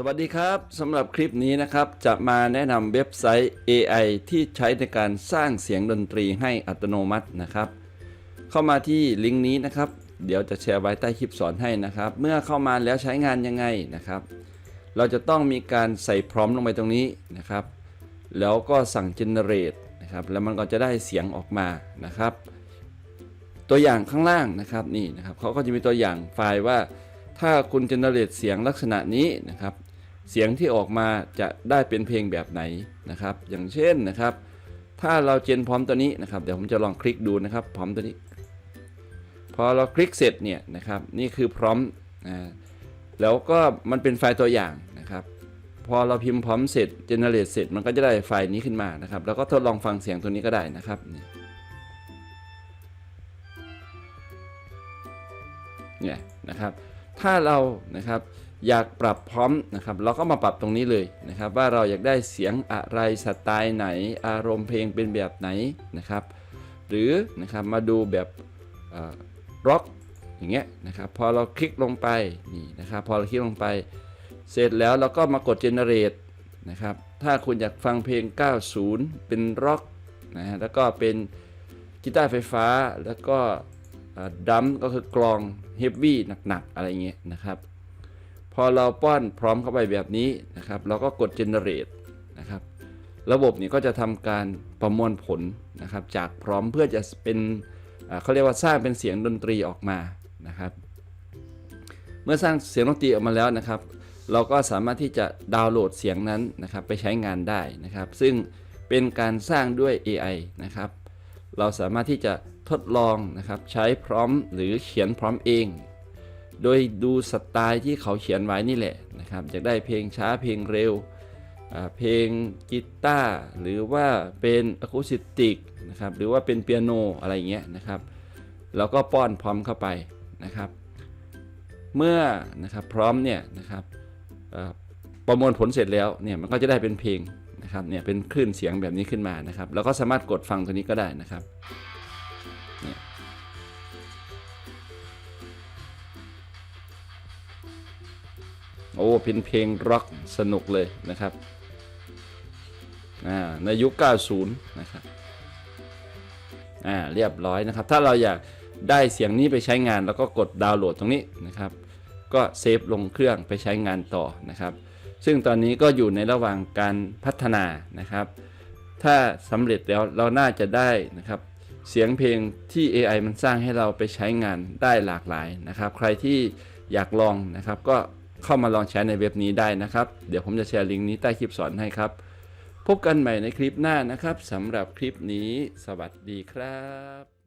สวัสดีครับสำหรับคลิปนี้นะครับจะมาแนะนำเว็บไซต์ AI ที่ใช้ในการสร้างเสียงดนตรีให้อัตโนมัตินะครับ เข้ามาที่ลิงก์นี้นะครับ เดี๋ยวจะแชร์ไว้ใต้คลิปสอนให้นะครับ เมื่อเข้ามาแล้วใช้งานยังไงนะครับ เราจะต้องมีการใส่พร้อมลงไปตรงนี้นะครับ แล้วก็สั่ง generate นะครับแล้วมันก็จะได้เสียงออกมานะครับ ตัวอย่างข้างล่างนะครับนี่นะครับเขาก็จะมีตัวอย่างไฟล์ว่าถ้าคุณ generate เสียงลักษณะนี้นะครับ เสียงที่ออกมาจะได้เป็นเพลงแบบไหนนะครับ อย่างเช่นนะครับ ถ้าเราเจนพร้อมตัวนี้นะครับเดี๋ยวผมจะลองคลิกดูนะครับ พร้อมตัวนี้ พอเราคลิกเสร็จเนี่ยนะครับนี่คือพร้อมอ่าแล้วก็มันเป็นไฟล์ตัวอย่างนะครับ พอเราพิมพ์พร้อมเสร็จ generate เสร็จมันก็จะได้ไฟล์นี้ขึ้นมานะครับ แล้วก็ทดลองฟังเสียงตัวนี้ก็ได้นะครับเนี่ยนะครับ ถ้าเรานะครับ อยากปรับพร้อมนะครับ เราก็มาปรับตรงนี้เลยนะครับ ว่าเราอยากได้เสียงอะไรสไตล์ไหน อารมณ์เพลงเป็นแบบไหนนะครับ หรือนะครับมาดูแบบร็อกอย่างเงี้ยนะครับพอเราคลิกลงไปนี่นะครับ พอเราคลิกลงไป เสร็จแล้วเราก็มากด generate นะครับ ถ้าคุณอยากฟังเพลง 90 เป็นร็อกนะฮะแล้วก็เป็นกีตาร์ไฟฟ้าแล้วก็ดัมก็คือกลองเฮฟวี่หนักๆ อะไรเงี้ยนะครับ อเราป้อนพร้อมเข้าไปแบบนี้นะครับเราก็กด generate นะครับระบบนี้ก็จะทำการประมวลผลนะครับจากพร้อมเพื่อจะเป็นเขาเรียกว่าสร้างเป็นเสียงดนตรีออกมานะครับ เมื่อสร้างเสียงดนตรีออกมาแล้วนะครับ เราก็สามารถที่จะดาวน์โหลดเสียงนั้นนะครับไปใช้งานได้นะครับ ซึ่งเป็นการสร้างด้วย AI นะครับ เราสามารถที่จะทดลองนะครับใช้พร้อมหรือเขียนพร้อมเอง โดยดูสไตล์ที่เขาเขียนไว้นี่แหละนะครับอยากได้เพลงช้าเพลงเร็ว เพลงกีตาร์หรือว่าเป็นอะคูสติกนะครับหรือว่าเป็นเปียโนอะไรเงี้ยนะครับเราก็ป้อนพร้อมเข้าไปนะครับ เมื่อนะครับพร้อมเนี่ยนะครับประมวลผลเสร็จแล้วเนี่ยมันก็จะได้เป็นเพลงนะครับเนี่ยเป็นคลื่นเสียงแบบนี้ขึ้นมานะครับเราก็สามารถกดฟังตัวนี้ก็ได้นะครับ โอ้เป็นเพลงร็อกสนุกเลยนะครับอ่าในยุค 90 นะครับอ่าเรียบร้อยนะครับ ถ้าเราอยากได้เสียงนี้ไปใช้งานแล้วก็กดดาวน์โหลดตรงนี้นะครับ ก็เซฟลงเครื่องไปใช้งานต่อนะครับ ซึ่งตอนนี้ก็อยู่ในระหว่างการพัฒนานะครับ ถ้าสำเร็จแล้วเราน่าจะได้นะครับ เสียงเพลงที่ AI มันสร้างให้เราไปใช้งานได้หลากหลายนะครับ ใครที่อยากลองนะครับก็ เข้ามาลองใช้ในเว็บนี้ได้นะครับ เดี๋ยวผมจะแชร์ลิงก์นี้ใต้คลิปสอนให้ครับ พบกันใหม่ในคลิปหน้านะครับสำหรับคลิปนี้ สวัสดีครับ